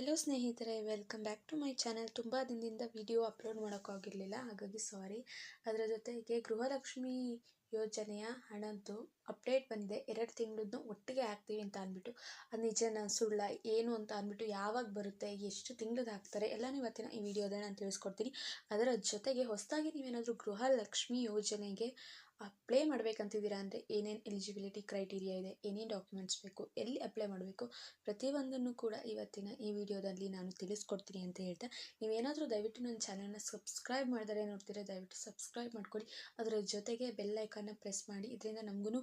Hello ಸ್ನೇಹಿತರೆ welcome back to my channel ತುಂಬ ದಿನದಿಂದ ವಿಡಿಯೋ ಅಪ್ಲೋಡ್ ಮಾಡೋಕ್ಕಾಗಿರಲಿಲ್ಲ ಹಾಗಾಗಿ ಸಾರಿ ಅದರ ಜೊತೆಗೆ ಗೃಹಲಕ್ಷ್ಮಿ ಯೋಜನೆಯ ಹಣದ್ದು ಅಪ್ಡೇಟ್ ಬಂದಿದೆ. ಎರಡು ತಿಂಗಳದ್ದು ಒಟ್ಟಿಗೆ ಹಾಕ್ತೀವಿ ಅಂತ ಅಂದ್ಬಿಟ್ಟು, ಅದು ನಿಜನ ಸುಳ್ಳ, ಏನು ಅಂತ ಅಂದ್ಬಿಟ್ಟು ಯಾವಾಗ ಬರುತ್ತೆ, ಎಷ್ಟು ತಿಂಗ್ಳದ್ದು ಹಾಕ್ತಾರೆ, ಎಲ್ಲನೂ ಇವತ್ತಿನ ಈ ವಿಡಿಯೋದಲ್ಲಿ ನಾನು ತಿಳಿಸ್ಕೊಡ್ತೀನಿ. ಅದರ ಜೊತೆಗೆ ಹೊಸದಾಗಿ ನೀವೇನಾದರೂ ಗೃಹಲಕ್ಷ್ಮಿ ಯೋಜನೆಗೆ ಅಪ್ಲೈ ಮಾಡಬೇಕಂತಿದ್ದೀರಾ ಅಂದರೆ ಏನೇನು ಎಲಿಜಿಬಿಲಿಟಿ ಕ್ರೈಟೀರಿಯಾ ಇದೆ, ಏನೇನು ಡಾಕ್ಯುಮೆಂಟ್ಸ್ ಬೇಕು, ಎಲ್ಲಿ ಅಪ್ಲೈ ಮಾಡಬೇಕು, ಪ್ರತಿಯೊಂದನ್ನು ಕೂಡ ಇವತ್ತಿನ ಈ ವಿಡಿಯೋದಲ್ಲಿ ನಾನು ತಿಳಿಸ್ಕೊಡ್ತೀನಿ ಅಂತ ಹೇಳ್ತಾ, ನೀವೇನಾದರೂ ದಯವಿಟ್ಟು ನನ್ನ ಚಾನಲ್ನ ಸಬ್ಸ್ಕ್ರೈಬ್ ಮಾಡಿದರೆ ನೋಡ್ತೀರಾ ದಯವಿಟ್ಟು ಸಬ್ಸ್ಕ್ರೈಬ್ ಮಾಡ್ಕೊಳ್ಳಿ. ಅದರ ಜೊತೆಗೆ ಬೆಲ್ ಐಕನ್ನ ಪ್ರೆಸ್ ಮಾಡಿ, ಇದರಿಂದ ನಮಗೂ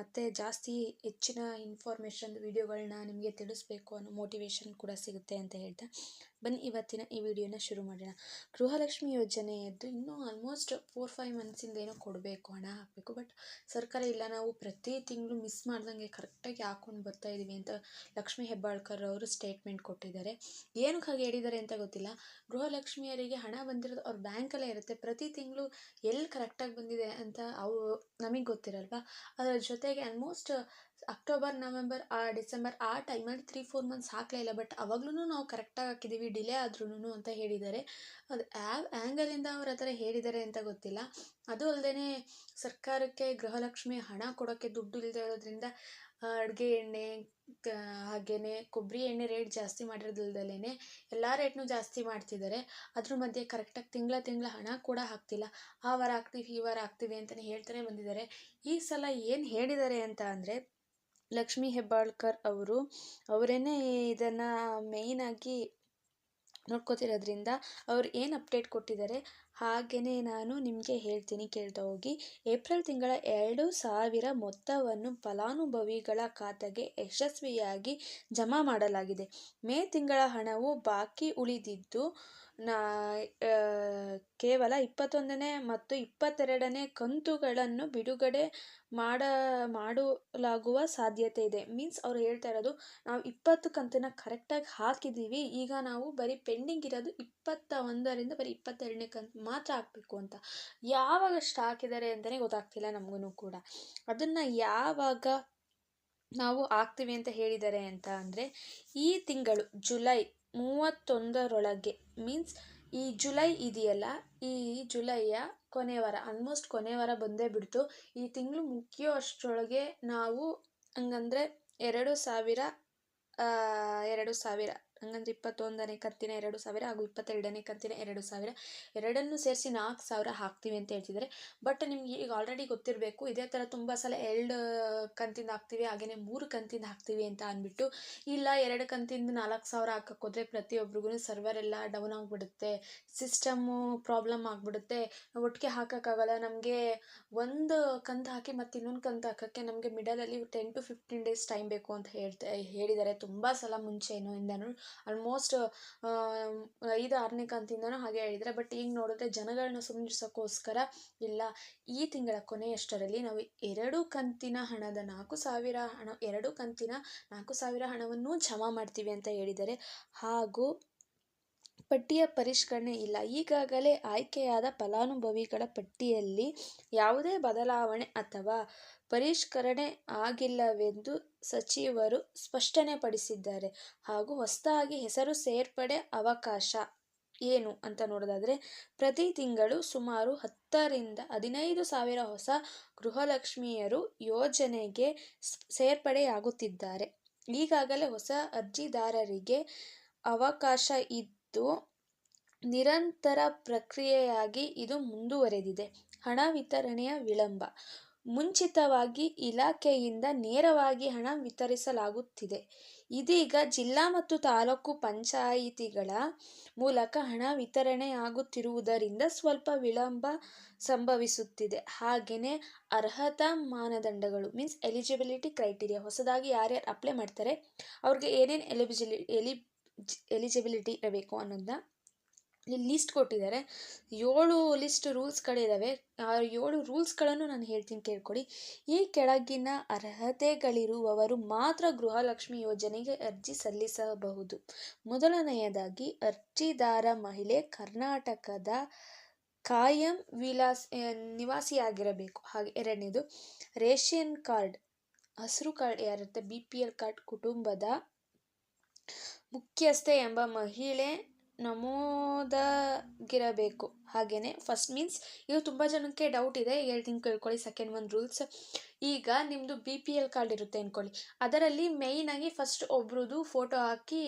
ಮತ್ತೆ ಜಾಸ್ತಿ ಹೆಚ್ಚಿನ ಇನ್ಫಾರ್ಮೇಷನ್ ವಿಡಿಯೋಗಳನ್ನ ನಿಮಗೆ ತಿಳಿಸ್ಬೇಕು ಅನ್ನೋ ಮೋಟಿವೇಶನ್ ಕೂಡ ಸಿಗುತ್ತೆ ಅಂತ ಹೇಳ್ತಾ. ಬನ್ನಿ, ಇವತ್ತಿನ ಈ ವಿಡಿಯೋನ ಶುರು ಮಾಡೋಣ. ಗೃಹಲಕ್ಷ್ಮಿ ಯೋಜನೆಯದ್ದು ಇನ್ನೂ ಆಲ್ಮೋಸ್ಟ್ ಫೋರ್ ಫೈವ್ ಮಂತ್ಸಿಂದ ಏನೋ ಕೊಡಬೇಕು, ಹಣ ಹಾಕಬೇಕು ಬಟ್ ಸರ್ಕಾರ ಇಲ್ಲ. ನಾವು ಪ್ರತಿ ತಿಂಗಳು ಮಿಸ್ ಮಾಡ್ದಂಗೆ ಕರೆಕ್ಟಾಗಿ ಹಾಕೊಂಡು ಬರ್ತಾ ಇದ್ದೀವಿ ಅಂತ ಲಕ್ಷ್ಮೀ ಹೆಬ್ಬಾಳ್ಕರ್ ಅವರು ಸ್ಟೇಟ್ಮೆಂಟ್ ಕೊಟ್ಟಿದ್ದಾರೆ. ಏನಕ್ಕೆ ಹಾಗೆ ಹೇಳಿದ್ದಾರೆ ಅಂತ ಗೊತ್ತಿಲ್ಲ. ಗೃಹಲಕ್ಷ್ಮಿಯರಿಗೆ ಹಣ ಬಂದಿರೋದು ಅವ್ರ ಬ್ಯಾಂಕಲ್ಲೇ ಇರುತ್ತೆ. ಪ್ರತಿ ತಿಂಗಳು ಎಲ್ಲಿ ಕರೆಕ್ಟಾಗಿ ಬಂದಿದೆ ಅಂತ ಅವು ನಮಗೆ ಗೊತ್ತಿರಲ್ವಾ? ಅದರ ಜೊತೆಗೆ ಆಲ್ಮೋಸ್ಟ್ ಅಕ್ಟೋಬರ್ ನವೆಂಬರ್ ಆ ಡಿಸೆಂಬರ್ ಆ ಟೈಮಲ್ಲಿ ತ್ರೀ ಫೋರ್ ಮಂತ್ಸ್ ಹಾಕಲೇ ಇಲ್ಲ. ಬಟ್ ಅವಾಗ್ಲೂ ನಾವು ಕರೆಕ್ಟಾಗಿ ಹಾಕಿದ್ದೀವಿ ಡಿಲೇ ಆದ್ರೂ ಅಂತ ಹೇಳಿದ್ದಾರೆ. ಅದು ಯಾವ ಆ್ಯಂಗಲಿಂದ ಅವ್ರು ಥರ ಹೇಳಿದ್ದಾರೆ ಅಂತ ಗೊತ್ತಿಲ್ಲ. ಅದು ಅಲ್ಲದೆ ಸರ್ಕಾರಕ್ಕೆ ಗೃಹಲಕ್ಷ್ಮಿ ಹಣ ಕೊಡೋಕ್ಕೆ ದುಡ್ಡು ಇಲ್ಲದೆ ಇರೋದ್ರಿಂದ ಅಡುಗೆ ಎಣ್ಣೆ ಹಾಗೆಯೇ ಕೊಬ್ಬರಿ ಎಣ್ಣೆ ರೇಟ್ ಜಾಸ್ತಿ ಮಾಡಿರೋದಲ್ದಲೇ ಎಲ್ಲ ರೇಟ್ನೂ ಜಾಸ್ತಿ ಮಾಡ್ತಿದ್ದಾರೆ. ಅದ್ರ ಮಧ್ಯೆ ಕರೆಕ್ಟಾಗಿ ತಿಂಗಳ ತಿಂಗಳ ಹಣ ಕೂಡ ಹಾಕ್ತಿಲ್ಲ. ಆ ವಾರ ಹಾಕ್ತೀವಿ, ಈ ವಾರ ಹಾಕ್ತೀವಿ ಅಂತಲೇ ಹೇಳ್ತಾನೆ ಬಂದಿದ್ದಾರೆ. ಈ ಸಲ ಏನು ಹೇಳಿದ್ದಾರೆ ಅಂತ ಅಂದರೆ ಲಕ್ಷ್ಮೀ ಹೆಬ್ಬಾಳ್ಕರ್ ಅವರು, ಅವರೇನೆ ಇದನ್ನು ಆಗಿ ನೋಡ್ಕೋತಿರೋದ್ರಿಂದ ಅವ್ರು ಏನು ಅಪ್ಡೇಟ್ ಕೊಟ್ಟಿದ್ದಾರೆ ಹಾಗೆಯೇ ನಾನು ನಿಮಗೆ ಹೇಳ್ತೀನಿ ಕೇಳ್ತಾ ಹೋಗಿ. ಏಪ್ರಿಲ್ ತಿಂಗಳ ಎರಡು ಸಾವಿರ ಮೊತ್ತವನ್ನು ಫಲಾನುಭವಿಗಳ ಖಾತೆಗೆ ಯಶಸ್ವಿಯಾಗಿ ಜಮಾ ಮಾಡಲಾಗಿದೆ. ಮೇ ತಿಂಗಳ ಹಣವು ಬಾಕಿ ಉಳಿದಿದ್ದು ನಾ ಕೇವಲ ಇಪ್ಪತ್ತೊಂದನೇ ಮತ್ತು ಇಪ್ಪತ್ತೆರಡನೇ ಕಂತುಗಳನ್ನು ಬಿಡುಗಡೆ ಮಾಡ, ಮಾಡಲಾಗುವ ಸಾಧ್ಯತೆ ಇದೆ. ಮೀನ್ಸ್ ಅವ್ರು ಹೇಳ್ತಾ ಇರೋದು, ನಾವು ಇಪ್ಪತ್ತು ಕಂತನ್ನ ಕರೆಕ್ಟಾಗಿ ಹಾಕಿದ್ದೀವಿ, ಈಗ ನಾವು ಬರೀ ಪೆಂಡಿಂಗ್ ಇರೋದು ಇಪ್ಪತ್ತ ಒಂದರಿಂದ ಬರೀ ಇಪ್ಪತ್ತೆರಡನೇ ಕಂತು ಮಾತ್ರ ಹಾಕಬೇಕು ಅಂತ. ಯಾವಾಗ ಅಷ್ಟು ಹಾಕಿದ್ದಾರೆ ಅಂತಲೇ ಗೊತ್ತಾಗ್ತಿಲ್ಲ ನಮಗೂ ಕೂಡ. ಅದನ್ನು ಯಾವಾಗ ನಾವು ಹಾಕ್ತೀವಿ ಅಂತ ಹೇಳಿದ್ದಾರೆ ಅಂತ ಅಂದರೆ, ಈ ತಿಂಗಳು ಜುಲೈ ಮೂವತ್ತೊಂದರೊಳಗೆ. ಮೀನ್ಸ್ ಈ ಜುಲೈ ಇದೆಯಲ್ಲ, ಈ ಜುಲೈಯ ಕೊನೆ ವಾರ ಆಲ್ಮೋಸ್ಟ್ ಕೊನೆ ವಾರ ಬಂದೇ ಬಿಡ್ತು. ಈ ತಿಂಗಳು ಮುಗಿಯೋ ಅಷ್ಟರೊಳಗೆ ನಾವು ಹಂಗಂದ್ರೆ ಎರಡು ಸಾವಿರ ಎರಡು ಸಾವಿರ ಹಂಗಂದ್ರೆ ಇಪ್ಪತ್ತೊಂದನೇ ಕಂತಿನ ಎರಡು ಸಾವಿರ ಹಾಗೂ ಇಪ್ಪತ್ತೆರಡನೇ ಕಂತಿನ ಎರಡು ಸಾವಿರ. ಎರಡನ್ನು ಸೇರಿಸಿ ನಾಲ್ಕು ಸಾವಿರ ಹಾಕ್ತೀವಿ ಅಂತ ಹೇಳ್ತಿದ್ದಾರೆ. ಬಟ್ ನಿಮ್ಗೆ ಈಗ ಆಲ್ರೆಡಿ ಗೊತ್ತಿರಬೇಕು, ಇದೇ ಥರ ತುಂಬ ಸಲ ಎರಡು ಕಂತಿಂದ ಹಾಕ್ತೀವಿ ಹಾಗೆಯೇ ಮೂರು ಕಂತಿಂದ ಹಾಕ್ತೀವಿ ಅಂತ ಅಂದ್ಬಿಟ್ಟು, ಇಲ್ಲ ಎರಡು ಕಂತಿಂದ ನಾಲ್ಕು ಸಾವಿರ ಹಾಕಕ್ಕೆ ಹೋದರೆ ಪ್ರತಿಯೊಬ್ಬರಿಗೂ ಸರ್ವರ್ ಎಲ್ಲ ಡೌನ್ ಆಗಿಬಿಡುತ್ತೆ ಸಿಸ್ಟಮ್ಮು ಪ್ರಾಬ್ಲಮ್ ಆಗಿಬಿಡುತ್ತೆ. ಒಟ್ಟಿಗೆ ಹಾಕೋಕ್ಕಾಗಲ್ಲ, ನಮಗೆ ಒಂದು ಕಂತು ಹಾಕಿ ಮತ್ತು ಇನ್ನೊಂದು ಕಂತು ಹಾಕೋಕ್ಕೆ ನಮಗೆ ಮಿಡಲಲ್ಲಿ ten to fifteen days time ಬೇಕು ಅಂತ ಹೇಳ್ತಾ, ಹೇಳಿದ್ದಾರೆ. ತುಂಬ ಸಲ ಏನೋ ಇಂದನೂ. ಆಲ್ಮೋಸ್ಟ್ ಐದು, ಆರನೇ ಕಂತಿಂದನೂ ಹಾಗೆ ಹೇಳಿದರೆ ಬಟ್ ಈಗ ನೋಡಿದ್ರೆ ಜನಗಳನ್ನ ಸುಮ್ಮನಿಸೋಕ್ಕೋಸ್ಕರ ಇಲ್ಲ. ಈ ತಿಂಗಳ ಕೊನೆಯಷ್ಟರಲ್ಲಿ ನಾವು ಎರಡು ಕಂತಿನ ಹಣದ ನಾಲ್ಕು ಸಾವಿರ ಹಣ, ಎರಡು ಕಂತಿನ ನಾಲ್ಕು ಸಾವಿರ ಹಣವನ್ನು ಜಮಾ ಮಾಡ್ತೀವಿ ಅಂತ ಹೇಳಿದ್ದಾರೆ. ಹಾಗೂ ಪಟ್ಟಿಯ ಪರಿಷ್ಕರಣೆ ಇಲ್ಲ. ಈಗಾಗಲೇ ಆಯ್ಕೆಯಾದ ಫಲಾನುಭವಿಗಳ ಪಟ್ಟಿಯಲ್ಲಿ ಯಾವುದೇ ಬದಲಾವಣೆ ಅಥವಾ ಪರಿಷ್ಕರಣೆ ಆಗಿಲ್ಲವೆಂದು ಸಚಿವರು ಸ್ಪಷ್ಟನೆ ಪಡಿಸಿದ್ದಾರೆ ಹಾಗೂ ಹೊಸದಾಗಿ ಹೆಸರು ಸೇರ್ಪಡೆ ಅವಕಾಶ ಏನು ಅಂತ ನೋಡೋದಾದರೆ, ಪ್ರತಿ ತಿಂಗಳು ಸುಮಾರು ಹತ್ತರಿಂದ ಹದಿನೈದು ಸಾವಿರ ಹೊಸ ಗೃಹಲಕ್ಷ್ಮಿಯರು ಯೋಜನೆಗೆ ಸೇರ್ಪಡೆಯಾಗುತ್ತಿದ್ದಾರೆ. ಈಗಾಗಲೇ ಹೊಸ ಅರ್ಜಿದಾರರಿಗೆ ಅವಕಾಶ ಇದ್ದು ನಿರಂತರ ಪ್ರಕ್ರಿಯೆಯಾಗಿ ಇದು ಮುಂದುವರೆದಿದೆ. ಹಣ ವಿತರಣೆಯ ವಿಳಂಬ. ಮುಂಚಿತವಾಗಿ ಇಲಾಖೆಯಿಂದ ನೇರವಾಗಿ ಹಣ ವಿತರಿಸಲಾಗುತ್ತಿದೆ. ಇದೀಗ ಜಿಲ್ಲಾ ಮತ್ತು ತಾಲೂಕು ಪಂಚಾಯಿತಿಗಳ ಮೂಲಕ ಹಣ ವಿತರಣೆಯಾಗುತ್ತಿರುವುದರಿಂದ ಸ್ವಲ್ಪ ವಿಳಂಬ ಸಂಭವಿಸುತ್ತಿದೆ. ಹಾಗೆಯೇ ಅರ್ಹತಾ ಮಾನದಂಡಗಳು ಮೀನ್ಸ್ ಎಲಿಜಿಬಿಲಿಟಿ ಕ್ರೈಟೀರಿಯಾ ಹೊಸದಾಗಿ ಯಾರ್ಯಾರು ಅಪ್ಲೈ ಮಾಡ್ತಾರೆ, ಅವ್ರಿಗೆ ಏನೇನು ಎಲಿಬಿಜಿಲಿ ಎಲಿ ಎಲಿಜಿಬಿಲಿಟಿ ಇರಬೇಕು ಅನ್ನೋದನ್ನ ಇಲ್ಲಿ ಲಿಸ್ಟ್ ಕೊಟ್ಟಿದ್ದಾರೆ. ಏಳು ಲಿಸ್ಟ್ ರೂಲ್ಸ್ಗಳಿದ್ದಾವೆ ಆ ಏಳು ರೂಲ್ಸ್ಗಳನ್ನು ನಾನು ಹೇಳ್ತೀನಿ ಕೇಳ್ಕೊಡಿ. ಈ ಕೆಳಗಿನ ಅರ್ಹತೆಗಳಿರುವವರು ಮಾತ್ರ ಗೃಹಲಕ್ಷ್ಮಿ ಯೋಜನೆಗೆ ಅರ್ಜಿ ಸಲ್ಲಿಸಬಹುದು. ಮೊದಲನೆಯದಾಗಿ, ಅರ್ಜಿದಾರ ಮಹಿಳೆ ಕರ್ನಾಟಕದ ಕಾಯಂ ವಿಲಾಸ್ ನಿವಾಸಿಯಾಗಿರಬೇಕು. ಹಾಗೆ ಎರಡನೇದು, ರೇಷನ್ ಕಾರ್ಡ್, ಹಸಿರು ಕಾರ್ಡ್ ಯಾರಿರುತ್ತೆ? ಬಿ ಪಿ ಎಲ್ ಕಾರ್ಡ್ ಕುಟುಂಬದ ಮುಖ್ಯಸ್ಥೆ ಎಂಬ ಮಹಿಳೆ ನಮೂದಾಗಿರಬೇಕು. ಹಾಗೆಯೇ ಫಸ್ಟ್ ಮೀನ್ಸ್ ಇದು ತುಂಬ ಜನಕ್ಕೆ ಡೌಟ್ ಇದೆ, ಹೇಳ್ತೀನಿ ಕೇಳ್ಕೊಳ್ಳಿ ಸೆಕೆಂಡ್ ಒಂದು ರೂಲ್ಸ್ ಈಗ ನಿಮ್ಮದು ಬಿ ಪಿ ಎಲ್ ಕಾರ್ಡ್ ಇರುತ್ತೆ ಅಂದ್ಕೊಳ್ಳಿ ಅದರಲ್ಲಿ ಮೇಯ್ನಾಗಿ ಫಸ್ಟ್ ಒಬ್ರದ್ದು ಫೋಟೋ ಹಾಕಿ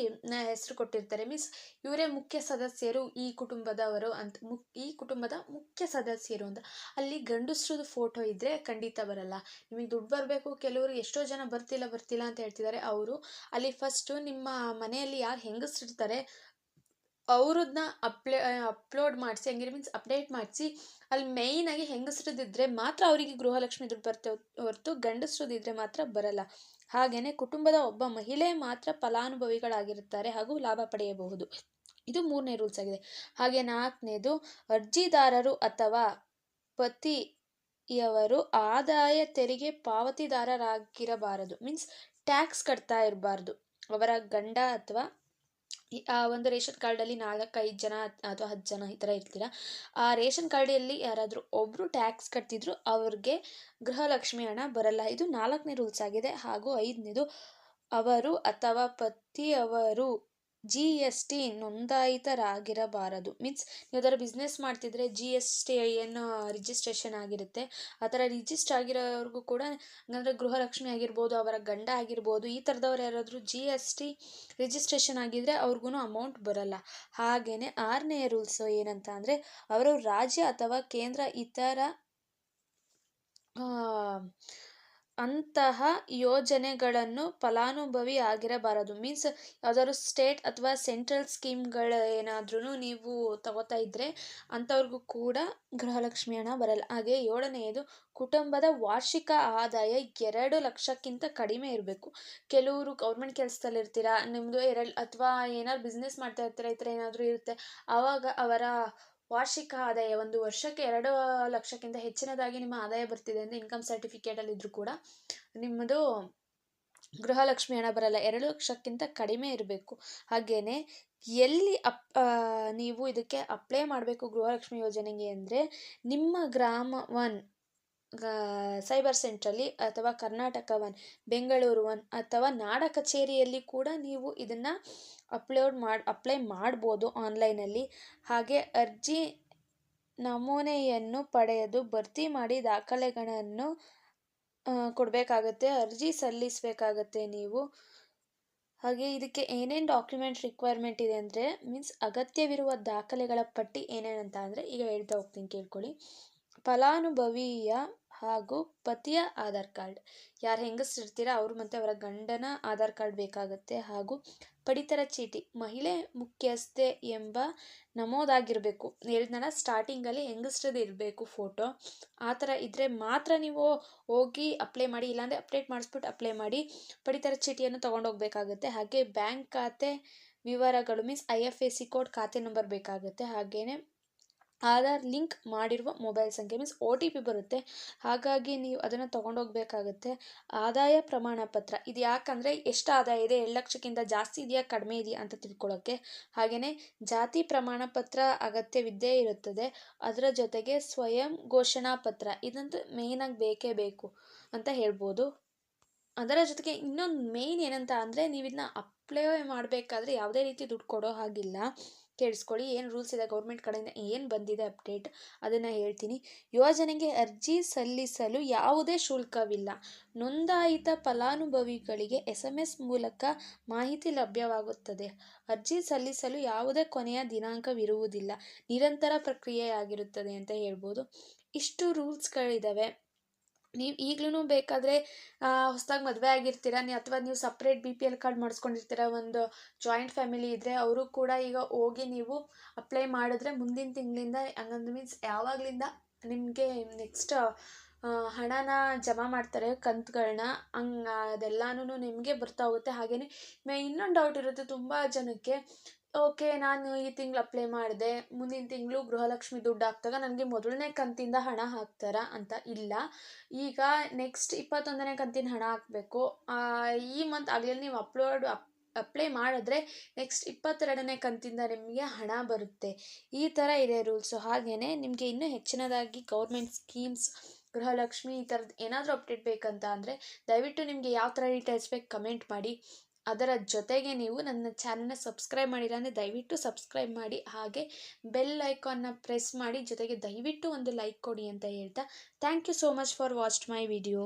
ಹೆಸರು ಕೊಟ್ಟಿರ್ತಾರೆ. ಮೀನ್ಸ್ ಇವರೇ ಮುಖ್ಯ ಸದಸ್ಯರು ಈ ಕುಟುಂಬದವರು ಅಂತ ಈ ಕುಟುಂಬದ ಮುಖ್ಯ ಸದಸ್ಯರು ಅಂತ. ಅಲ್ಲಿ ಗಂಡಸ್ರದ್ದು ಫೋಟೋ ಇದ್ದರೆ ಖಂಡಿತ ಬರಲ್ಲ. ನಿಮಗೆ ದುಡ್ಡು ಬರಬೇಕು, ಕೆಲವರು ಎಷ್ಟೋ ಜನ ಬರ್ತಿಲ್ಲ ಬರ್ತಿಲ್ಲ ಅಂತ ಹೇಳ್ತಿದ್ದಾರೆ. ಅವರು ಅಲ್ಲಿ ಫಸ್ಟು ನಿಮ್ಮ ಮನೆಯಲ್ಲಿ ಯಾರು ಹೆಂಗಸ್ರಿರ್ತಾರೆ ಅವ್ರನ್ನ ಅಪ್ಲೇ ಅಪ್ಲೋಡ್ ಮಾಡಿಸಿ, ಹಂಗಿದ್ರೆ ಮೀನ್ಸ್ ಅಪ್ಡೇಟ್ ಮಾಡಿಸಿ, ಅಲ್ಲಿ ಮೇಯ್ನಾಗಿ ಹೆಂಗಸ್ರದ್ದಿದ್ರೆ ಮಾತ್ರ ಅವರಿಗೆ ಗೃಹಲಕ್ಷ್ಮಿ ದುಡ್ಡು ಬರುತ್ತೆ ಹೊರತು ಗಂಡಸ್ರದ್ದಿದ್ರೆ ಮಾತ್ರ ಬರಲ್ಲ. ಹಾಗೆಯೇ ಕುಟುಂಬದ ಒಬ್ಬ ಮಹಿಳೆ ಮಾತ್ರ ಫಲಾನುಭವಿಗಳಾಗಿರುತ್ತಾರೆ ಹಾಗೂ ಲಾಭ ಪಡೆಯಬಹುದು. ಇದು ಮೂರನೇ ರೂಲ್ಸ್ ಆಗಿದೆ. ಹಾಗೆ ನಾಲ್ಕನೇದು, ಅರ್ಜಿದಾರರು ಅಥವಾ ಪತಿಯವರು ಆದಾಯ ತೆರಿಗೆ ಪಾವತಿದಾರರಾಗಿರಬಾರದು. ಮೀನ್ಸ್ ಟ್ಯಾಕ್ಸ್ ಕಟ್ತಾ ಇರಬಾರ್ದು. ಅವರ ಗಂಡ ಅಥವಾ ಆ, ಒಂದು ರೇಷನ್ ಕಾರ್ಡಲ್ಲಿ ನಾಲ್ಕೈದು ಜನ ಅಥವಾ ಹತ್ತು ಜನ ಈ ಥರ ಇರ್ತೀರ, ಆ ರೇಷನ್ ಕಾರ್ಡಲ್ಲಿ ಯಾರಾದರೂ ಒಬ್ಬರು ಟ್ಯಾಕ್ಸ್ ಕಟ್ತಿದ್ರು, ಅವ್ರಿಗೆ ಗೃಹಲಕ್ಷ್ಮಿ ಹಣ ಬರಲ್ಲ. ಇದು ನಾಲ್ಕನೇ ರೂಲ್ಸ್ ಆಗಿದೆ. ಹಾಗೂ ಐದನೇದು, ಅವರು ಅಥವಾ ಪತಿಯವರು ಜಿ ಎಸ್ ಟಿ ನೋಂದಾಯಿತರಾಗಿರಬಾರದು. ಮೀನ್ಸ್ ನೀವು ಅದರ ಬಿಸ್ನೆಸ್ ಮಾಡ್ತಿದ್ರೆ ಜಿ ಎಸ್ ಟಿ ಏನು ರಿಜಿಸ್ಟ್ರೇಷನ್ ಆಗಿರುತ್ತೆ. ಆ ಥರ ರಿಜಿಸ್ಟರ್ ಆಗಿರೋವ್ರಿಗೂ ಕೂಡ ಹಂಗಂದ್ರೆ ಗೃಹಲಕ್ಷ್ಮಿ ಆಗಿರ್ಬೋದು, ಅವರ ಗಂಡ ಆಗಿರ್ಬೋದು, ಈ ಥರದವ್ರು ಯಾರಾದರೂ ಜಿ ಎಸ್ ಟಿ ರಿಜಿಸ್ಟ್ರೇಷನ್ ಆಗಿದ್ದರೆ ಅವ್ರಿಗೂ ಅಮೌಂಟ್ ಬರಲ್ಲ. ಹಾಗೆಯೇ ಆರನೇ ರೂಲ್ಸು ಏನಂತ ಅಂದರೆ ಅವರು ರಾಜ್ಯ ಅಥವಾ ಕೇಂದ್ರ ಇತರ ಅಂತಹ ಯೋಜನೆಗಳನ್ನು ಫಲಾನುಭವಿ ಆಗಿರಬಾರದು. ಮೀನ್ಸ್ ಯಾವ್ದಾದ್ರು ಸ್ಟೇಟ್ ಅಥವಾ ಸೆಂಟ್ರಲ್ ಸ್ಕೀಮ್ಗಳು ಏನಾದ್ರೂ ನೀವು ತಗೋತಾ ಇದ್ದರೆ ಅಂಥವ್ರಿಗೂ ಕೂಡ ಗೃಹಲಕ್ಷ್ಮಿ ಹಣ ಬರಲ್ಲ. ಹಾಗೆ ಏಳನೆಯದು ಕುಟುಂಬದ ವಾರ್ಷಿಕ ಆದಾಯ ಎರಡು ಲಕ್ಷಕ್ಕಿಂತ ಕಡಿಮೆ ಇರಬೇಕು. ಕೆಲವರು ಗೌರ್ಮೆಂಟ್ ಕೆಲಸದಲ್ಲಿರ್ತೀರ ನಿಮ್ಮದು ಎರಡು ಅಥವಾ ಏನಾದ್ರು ಬಿಸ್ನೆಸ್ ಮಾಡ್ತಾ ಇರ್ತೀರ, ಈ ಥರ ಏನಾದರೂ ಇರುತ್ತೆ, ಆವಾಗ ಅವರ ವಾರ್ಷಿಕ ಆದಾಯ ಒಂದು ವರ್ಷಕ್ಕೆ ಎರಡು ಲಕ್ಷಕ್ಕಿಂತ ಹೆಚ್ಚಿನದಾಗಿ ನಿಮ್ಮ ಆದಾಯ ಬರ್ತಿದೆ ಅಂದರೆ ಇನ್ಕಮ್ ಸರ್ಟಿಫಿಕೇಟಲ್ಲಿ ಇದ್ದರೂ ಕೂಡ ನಿಮ್ಮದು ಗೃಹಲಕ್ಷ್ಮಿ ಹಣ ಬರಲ್ಲ. ಎರಡು ಲಕ್ಷಕ್ಕಿಂತ ಕಡಿಮೆ ಇರಬೇಕು. ಹಾಗೆಯೇ ಎಲ್ಲಿ ಅಪ್ ನೀವು ಇದಕ್ಕೆ ಅಪ್ಲೈ ಮಾಡಬೇಕು ಗೃಹಲಕ್ಷ್ಮಿ ಯೋಜನೆಗೆ ಅಂದರೆ ನಿಮ್ಮ ಗ್ರಾಮ ಒನ್ ಸೈಬರ್ ಸೆಂಟ್ರಲ್ಲಿ ಅಥವಾ ಕರ್ನಾಟಕ ಒನ್ ಬೆಂಗಳೂರು ಒನ್ ಅಥವಾ ನಾಡ ಕಚೇರಿಯಲ್ಲಿ ಕೂಡ ನೀವು ಇದನ್ನು ಅಪ್ಲೋಡ್ ಮಾಡಿ, ಅಪ್ಲೈ ಮಾಡ್ಬೋದು ಆನ್ಲೈನಲ್ಲಿ. ಹಾಗೆ ಅರ್ಜಿ ನಮೂನೆಯನ್ನು ಪಡೆಯದು ಭರ್ತಿ ಮಾಡಿ ದಾಖಲೆಗಳನ್ನು ಕೊಡಬೇಕಾಗತ್ತೆ, ಅರ್ಜಿ ಸಲ್ಲಿಸಬೇಕಾಗತ್ತೆ ನೀವು. ಹಾಗೆ ಇದಕ್ಕೆ ಏನೇನು ಡಾಕ್ಯುಮೆಂಟ್ ರಿಕ್ವೈರ್ಮೆಂಟ್ ಇದೆ ಅಂದರೆ, ಮೀನ್ಸ್ ಅಗತ್ಯವಿರುವ ದಾಖಲೆಗಳ ಪಟ್ಟಿ ಏನೇನಂತ ಅಂದರೆ, ಈಗ ಹೇಳ್ತಾ ಹೋಗ್ತೀನಿ, ಕೇಳ್ಕೊಳ್ಳಿ. ಫಲಾನುಭವಿಯ ಹಾಗೂ ಪತಿಯ ಆಧಾರ್ ಕಾರ್ಡ್. ಯಾರು ಹೆಂಗಸ್ರಿರ್ತೀರ ಅವರು ಮತ್ತು ಅವರ ಗಂಡನ ಆಧಾರ್ ಕಾರ್ಡ್ ಬೇಕಾಗುತ್ತೆ ಹಾಗೂ ಪಡಿತರ ಚೀಟಿ, ಮಹಿಳೆ ಮುಖ್ಯಸ್ಥೆ ಎಂಬ ನಮೂದಾಗಿರಬೇಕು. ಹೇಳಿದ್ನಲ್ಲ ಸ್ಟಾರ್ಟಿಂಗಲ್ಲಿ ಹೆಂಗಸ್ರದ್ದು ಇರಬೇಕು ಫೋಟೋ ಆ ಥರ ಇದ್ದರೆ ಮಾತ್ರ ನೀವು ಹೋಗಿ ಅಪ್ಲೈ ಮಾಡಿ, ಇಲ್ಲಾಂದರೆ ಅಪ್ಡೇಟ್ ಮಾಡಿಸ್ಬಿಟ್ಟು ಅಪ್ಲೈ ಮಾಡಿ ಪಡಿತರ ಚೀಟಿಯನ್ನು ತೊಗೊಂಡೋಗ್ಬೇಕಾಗುತ್ತೆ. ಹಾಗೆ ಬ್ಯಾಂಕ್ ಖಾತೆ ವಿವರಗಳು means I F S C code ಖಾತೆ ನಂಬರ್ ಬೇಕಾಗುತ್ತೆ. ಹಾಗೆಯೇ ಆಧಾರ್ ಲಿಂಕ್ ಮಾಡಿರುವ ಮೊಬೈಲ್ ಸಂಖ್ಯೆ ಮೀನ್ಸ್ ಒ ಟಿ ಪಿ ಬರುತ್ತೆ. ಹಾಗಾಗಿ ನೀವು ಅದನ್ನು ತೊಗೊಂಡೋಗ್ಬೇಕಾಗುತ್ತೆ. ಆದಾಯ ಪ್ರಮಾಣ ಪತ್ರ. ಇದು ಯಾಕಂದರೆ ಎಷ್ಟು ಆದಾಯ ಇದೆ? ಎರಡು ಲಕ್ಷಕ್ಕಿಂತ ಜಾಸ್ತಿ ಇದೆಯಾ? ಕಡಿಮೆ ಇದೆಯಾ ಅಂತ ತಿಳ್ಕೊಳ್ಳೋಕ್ಕೆ ಹಾಗೆಯೇ ಜಾತಿ ಪ್ರಮಾಣ ಪತ್ರ ಅಗತ್ಯವಿದ್ದೇ ಇರುತ್ತದೆ. ಅದರ ಜೊತೆಗೆ ಸ್ವಯಂ ಘೋಷಣಾ ಪತ್ರ. ಇದಂತೂ ಮೇಯ್ನಾಗಿ ಬೇಕೇ ಬೇಕು ಅಂತ ಹೇಳ್ಬೋದು. ಅದರ ಜೊತೆಗೆ ಇನ್ನೊಂದು ಮೇಯ್ನ್ ಏನಂತ ಅಂದರೆ ನೀವು ಇದನ್ನ ಅಪ್ಲೈ ಮಾಡಬೇಕಾದ್ರೆ ಯಾವುದೇ ರೀತಿ ದುಡ್ಡು ಕೊಡೋ ಹಾಗಿಲ್ಲ. ಕೇಳಿಸ್ಕೊಳ್ಳಿ. ಏನು ರೂಲ್ಸ್ ಇದೆ? ಗೌರ್ಮೆಂಟ್ ಕಡೆಯಿಂದ ಏನು ಬಂದಿದೆ ಅಪ್ಡೇಟ್ ಅದನ್ನು ಹೇಳ್ತೀನಿ. ಯೋಜನೆಗೆ ಅರ್ಜಿ ಸಲ್ಲಿಸಲು ಯಾವುದೇ ಶುಲ್ಕವಿಲ್ಲ. ನೋಂದಾಯಿತ ಫಲಾನುಭವಿಗಳಿಗೆ ಎಸ್ ಎಂ ಎಸ್ ಮೂಲಕ ಮಾಹಿತಿ ಲಭ್ಯವಾಗುತ್ತದೆ. ಅರ್ಜಿ ಸಲ್ಲಿಸಲು ಯಾವುದೇ ಕೊನೆಯ ದಿನಾಂಕವಿರುವುದಿಲ್ಲ. ನಿರಂತರ ಪ್ರಕ್ರಿಯೆಯಾಗಿರುತ್ತದೆ ಅಂತ ಹೇಳ್ಬೋದು. ಇಷ್ಟು ರೂಲ್ಸ್ಗಳಿದ್ದಾವೆ ನೀವು ಈಗಲೂ ಬೇಕಾದರೆ ಹೊಸ್ದಾಗಿ ಮದುವೆ ಆಗಿರ್ತೀರ? ನೀವು ಅಥವಾ ನೀವು separate B P L card ಮಾಡಿಸ್ಕೊಂಡಿರ್ತೀರ? ಒಂದು ಜಾಯಿಂಟ್ ಫ್ಯಾಮಿಲಿ ಇದ್ದರೆ ಅವರು ಕೂಡ ಈಗ ಹೋಗಿ ನೀವು ಅಪ್ಲೈ ಮಾಡಿದ್ರೆ ಮುಂದಿನ ತಿಂಗಳಿಂದ ಹಂಗಂದ್ರೆ ಮೀನ್ಸ್ ಯಾವಾಗಲಿಂದ ನಿಮಗೆ ನೆಕ್ಸ್ಟ್ ಹಣನ ಜಮಾ ಮಾಡ್ತಾರೆ ಕಂತುಗಳನ್ನ ಹಂಗೆ ಅದೆಲ್ಲನೂ ನಿಮಗೆ ಬರ್ತಾ ಹೋಗುತ್ತೆ. ಹಾಗೆಯೇ ಇನ್ನೊಂದು ಡೌಟ್ ಇರುತ್ತೆ ತುಂಬ ಜನಕ್ಕೆ. ಓಕೆ, ನಾನು ಈ ತಿಂಗಳು ಅಪ್ಲೈ ಮಾಡಿದೆ. ಮುಂದಿನ ತಿಂಗಳು ಗೃಹಲಕ್ಷ್ಮಿ ದುಡ್ಡು ಹಾಕ್ದಾಗ ನನಗೆ ಮೊದಲನೇ ಕಂತಿಂದ ಹಣ ಹಾಕ್ತಾರಾ ಅಂತ ಇಲ್ಲ. ಈಗ ನೆಕ್ಸ್ಟ್ ಇಪ್ಪತ್ತೊಂದನೇ ಕಂತಿನ ಹಣ ಹಾಕಬೇಕು. ಈ ಮಂತ್ ಆಗಲೇ ನೀವು ಅಪ್ಲೋಡ್ ಅಪ್, ಅಪ್ಲೈ ಮಾಡಿದ್ರೆ ನೆಕ್ಸ್ಟ್ ಇಪ್ಪತ್ತೆರಡನೇ ಕಂತಿಂದ ನಿಮಗೆ ಹಣ ಬರುತ್ತೆ. ಈ ಥರ ಇದೆ ರೂಲ್ಸು ಹಾಗೆಯೇ ನಿಮಗೆ ಇನ್ನೂ ಹೆಚ್ಚಿನದಾಗಿ ಗೌರ್ಮೆಂಟ್ ಸ್ಕೀಮ್ಸ್ ಗೃಹಲಕ್ಷ್ಮಿ ಈ ಥರದ್ದು ಏನಾದರೂ ಅಪ್ಡೇಟ್ ಬೇಕಂತ ಅಂದರೆ ದಯವಿಟ್ಟು ನಿಮಗೆ ಯಾವ ಥರ ಡೀಟೇಲ್ಸ್ ಬೇಕು ಕಮೆಂಟ್ ಮಾಡಿ. ಅದರ ಜೊತೆಗೆ ನೀವು ನನ್ನ ಚಾನಲ್ನ ಸಬ್ಸ್ಕ್ರೈಬ್ ಮಾಡಿಲ್ಲ ಅಂದರೆ ದಯವಿಟ್ಟು ಸಬ್ಸ್ಕ್ರೈಬ್ ಮಾಡಿ. ಹಾಗೆ ಬೆಲ್ ಐಕಾನ್ನ ಪ್ರೆಸ್ ಮಾಡಿ. ಜೊತೆಗೆ ದಯವಿಟ್ಟು ಒಂದು ಲೈಕ್ ಕೊಡಿ ಅಂತ ಹೇಳ್ತಾ thank you so much for watched my video.